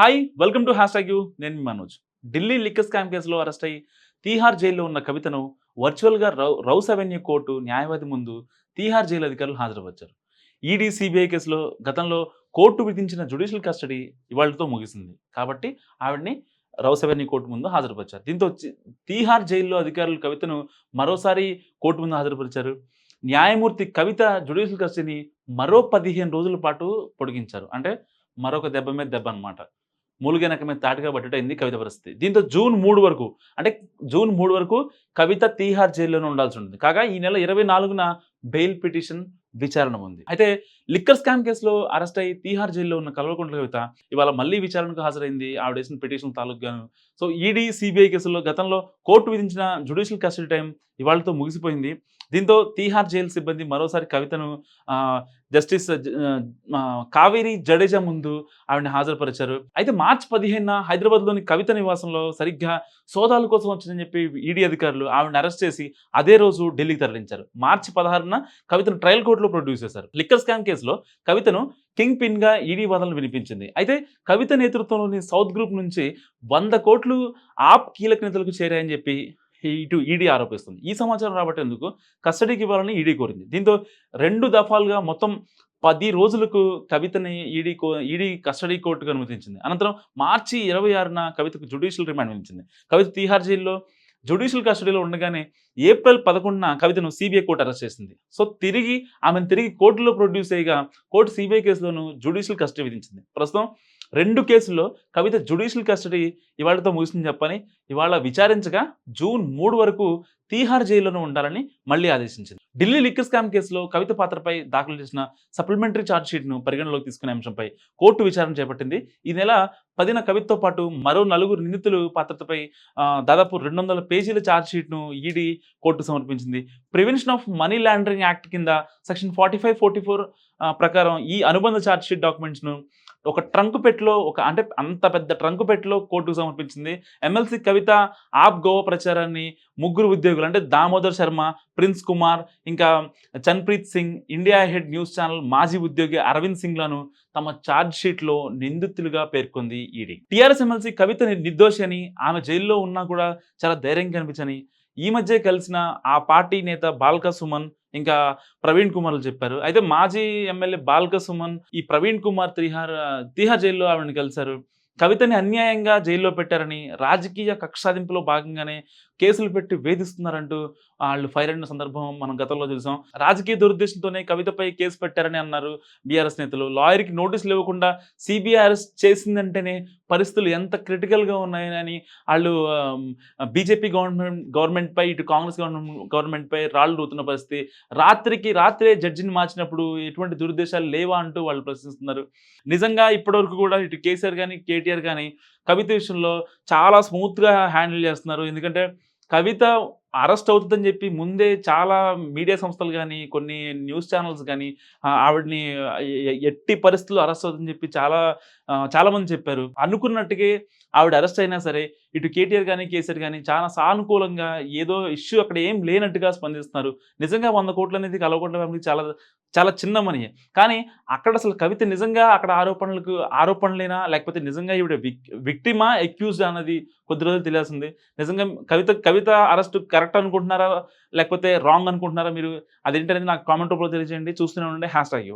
Hi welcome to hashtag U. నేను మీ Manoj. Delhi liquor scam కేసులో అరెస్ట్ అయ్యి తీహార్ జైల్లో ఉన్న కవితను వర్చువల్గా రౌ రౌస్ అవెన్యూ కోర్టు న్యాయవాది ముందు తీహార్ జైలు అధికారులు హాజరుపరిచారు. ఈడీ సిబిఐ కేసులో గతంలో కోర్టు విధించిన జ్యుడిషియల్ కస్టడీ ఇవాళతో ముగిసింది. కాబట్టి ఆవిడని రౌస్ అవెన్యూ కోర్టు ముందు హాజరుపరిచారు. దీంతో తీహార్ జైల్లో అధికారులు కవితను మరోసారి కోర్టు ముందు హాజరుపరిచారు. న్యాయమూర్తి కవిత జ్యుడిషియల్ కస్టడీని మరో పదిహేను రోజుల పాటు పొడిగించారు. అంటే మరొక దెబ్బ మీద దెబ్బ అనమాట మూలుగనక మీద తాటిగా పట్టడైంది కవిత పరిస్థితి. దీంతో జూన్ మూడు వరకు అంటే జూన్ మూడు వరకు కవిత తీహార్ జైల్లోనే ఉండాల్సి ఉంటుంది. కాగా ఈ నెల ఇరవై నాలుగున బెయిల్ పిటిషన్ విచారణ ఉంది. అయితే లిక్కర్ స్కామ్ కేసులో అరెస్ట్ అయ్యి తీహార్ జైల్లో ఉన్న కల్వకుంట్ల కవిత ఇవాళ మళ్ళీ విచారణకు హాజరైంది. ఆవిడ వేసిన పిటిషన్ తాలూకుగాను. సో ఈడీ సిబిఐ కేసుల్లో గతంలో కోర్టు విధించిన జ్యుడిషియల్ కస్టడీ టైం ఇవాళతో ముగిసిపోయింది. దీంతో తీహార్ జైలు సిబ్బంది మరోసారి కవితను జస్టిస్ కావేరి జడేజా ముందు ఆవిడని హాజరుపరిచారు. అయితే మార్చి పదిహేనున హైదరాబాద్లోని కవిత నివాసంలో సరిగ్గా సోదాల కోసం వచ్చిందని చెప్పి ఈడీ అధికారులు ఆవిడని అరెస్ట్ చేసి అదే రోజు ఢిల్లీకి తరలించారు. మార్చి పదహారున కవితను ట్రయల్ కోర్టులో ప్రొడ్యూస్ చేశారు. లిక్కర్ స్కామ్ కేసులో కవితను కింగ్ పిన్గా ఈడీ వాదనలు వినిపించింది. అయితే కవిత నేతృత్వంలోని సౌత్ గ్రూప్ నుంచి వంద కోట్లు ఆప్ కీలక నేతలకు చేరాయని చెప్పి ఇటు ఈడీ ఆరోపిస్తుంది. ఈ సమాచారం రాబట్టేందుకు కస్టడీకి ఇవ్వాలని ఈడీ కోరింది. దీంతో రెండు దఫాలుగా మొత్తం పది రోజులకు కవితని ఈడీ కో ఈడీ కస్టడీ కోర్టుకు అనుమతించింది. అనంతరం మార్చి ఇరవై ఆరున కవితకు జ్యుడిషియల్ రిమాండ్ విధించింది. కవిత తీహార్ జైల్లో జ్యుడిషియల్ కస్టడీలో ఉండగానే ఏప్రిల్ పదకొండున కవితను సిబిఐ కోర్టు అరెస్ట్ చేసింది. సో తిరిగి ఆమెను తిరిగి కోర్టులో ప్రొడ్యూస్ చేయగా కోర్టు సిబిఐ కేసులోను జ్యుడిషియల్ కస్టడీ విధించింది. ప్రస్తుతం రెండు కేసుల్లో కవిత జ్యుడిషియల్ కస్టడీ ఇవాళతో ముగిసింది చెప్పని ఇవాళ విచారించగా జూన్ మూడు వరకు తీహార్ జైల్లోనే ఉండాలని మళ్ళీ ఆదేశించింది. ఢిల్లీ లిక్కర్ స్కామ్ కేసులో కవిత పాత్రపై దాఖలు చేసిన సప్లిమెంటరీ ఛార్జ్షీట్ను పరిగణలోకి తీసుకునే అంశంపై కోర్టు విచారణ చేపట్టింది. ఈ నెల పదిన కవితతో పాటు మరో నలుగురు నిందితులు పాత్రపై దాదాపు రెండు వందల పేజీల ఛార్జ్షీట్ను ఈడీ కోర్టు సమర్పించింది. Prevention of money laundering act కింద section forty five forty four ప్రకారం ఈ అనుబంధ ఛార్జ్షీట్ డాక్యుమెంట్స్ను ఒక ట్రంక్ పెట్టులో ఒక అంటే అంత పెద్ద ట్రంక్ పెట్టులో కోర్టుకు సమర్పించింది. ఎమ్మెల్సీ కవిత ఆప్ గోవా ప్రచారాన్ని ముగ్గురు ఉద్యోగులు అంటే దామోదర్ శర్మ ప్రిన్స్ కుమార్ ఇంకా Chanpreet Singh India head news channel మాజీ ఉద్యోగి అరవింద్ సింగ్లను తమ ఛార్జ్ షీట్లో నిందితులుగా పేర్కొంది ఈడీ. టీఆర్ఎస్ ఎమ్మెల్సీ కవిత నిర్దోషి అని ఆమె జైల్లో ఉన్నా కూడా చాలా ధైర్యం కనిపించని ఈ మధ్య కలిసిన ఆ పార్టీ నేత బాల్క సుమన్ ఇంకా ప్రవీణ్ కుమార్లు చెప్పారు. అయితే మాజీ ఎమ్మెల్యే బాల్క సుమన్ ఈ ప్రవీణ్ కుమార్ తిహార్ తిహార్ జైల్లో ఆవిడని కలిశారు. కవితని అన్యాయంగా జైల్లో పెట్టారని రాజకీయ కక్ష సాధింపులో భాగంగానే కేసులు పెట్టి వేధిస్తున్నారంటూ వాళ్ళు ఫైర్ అయిన సందర్భం మనం గతంలో చూసాం. రాజకీయ దురుద్దేశంతోనే కవితపై కేసు పెట్టారని అన్నారు బీఆర్ఎస్ నేతలు. లాయర్కి నోటీసులు ఇవ్వకుండా సిబిఆర్ఎస్ చేసిందంటేనే పరిస్థితులు ఎంత క్రిటికల్గా ఉన్నాయని వాళ్ళు బీజేపీ గవర్నమెంట్ గవర్నమెంట్పై ఇటు కాంగ్రెస్ గవర్నమెంట్ గవర్నమెంట్ పై రాళ్ళు రూతున్న పరిస్థితి. రాత్రికి రాత్రే జడ్జిని మార్చినప్పుడు ఎటువంటి దురుద్దేశాలు లేవా అంటూ వాళ్ళు ప్రశ్నిస్తున్నారు. నిజంగా ఇప్పటివరకు కూడా ఇటు కేసీఆర్ కానీ కేటీఆర్ కానీ కవిత విషయంలో చాలా స్మూత్గా హ్యాండిల్ చేస్తున్నారు. ఎందుకంటే కవిత అరెస్ట్ అవుతుందని చెప్పి ముందే చాలా మీడియా సంస్థలు కానీ కొన్ని న్యూస్ ఛానల్స్ కానీ ఆవిడని ఎట్టి పరిస్థితుల్లో అరెస్ట్ అవుతుందని చెప్పి చాలా చాలామంది చాలా మంది చెప్పారు. అనుకున్నట్టుగా ఆవిడ అరెస్ట్ అయినా సరే ఇటు కేటీఆర్ కానీ కేసీఆర్ కానీ చాలా సానుకూలంగా ఏదో ఇష్యూ అక్కడ ఏం లేనట్టుగా స్పందిస్తున్నారు. నిజంగా వంద కోట్లు అనేది కలవకుండా ఫ్యామిలీ చాలా చాలా చిన్న మనీ. కానీ అక్కడ అసలు కవిత నిజంగా అక్కడ ఆరోపణలకు ఆరోపణలేనా? లేకపోతే నిజంగా ఈవిడ విక్ విక్టిమా ఎక్యూజ్డ్ అన్నది కొద్ది రోజులు తెలియాల్సింది. నిజంగా కవిత కవిత అరెస్ట్ కరెక్ట్ అనుకుంటున్నారా? లేకపోతే రాంగ్ అనుకుంటున్నారా మీరు? అదేంటనేది నాకు కామెంట్ రూపంలో తెలియజేయండి. చూస్తూనే ఉండండి. Hash tag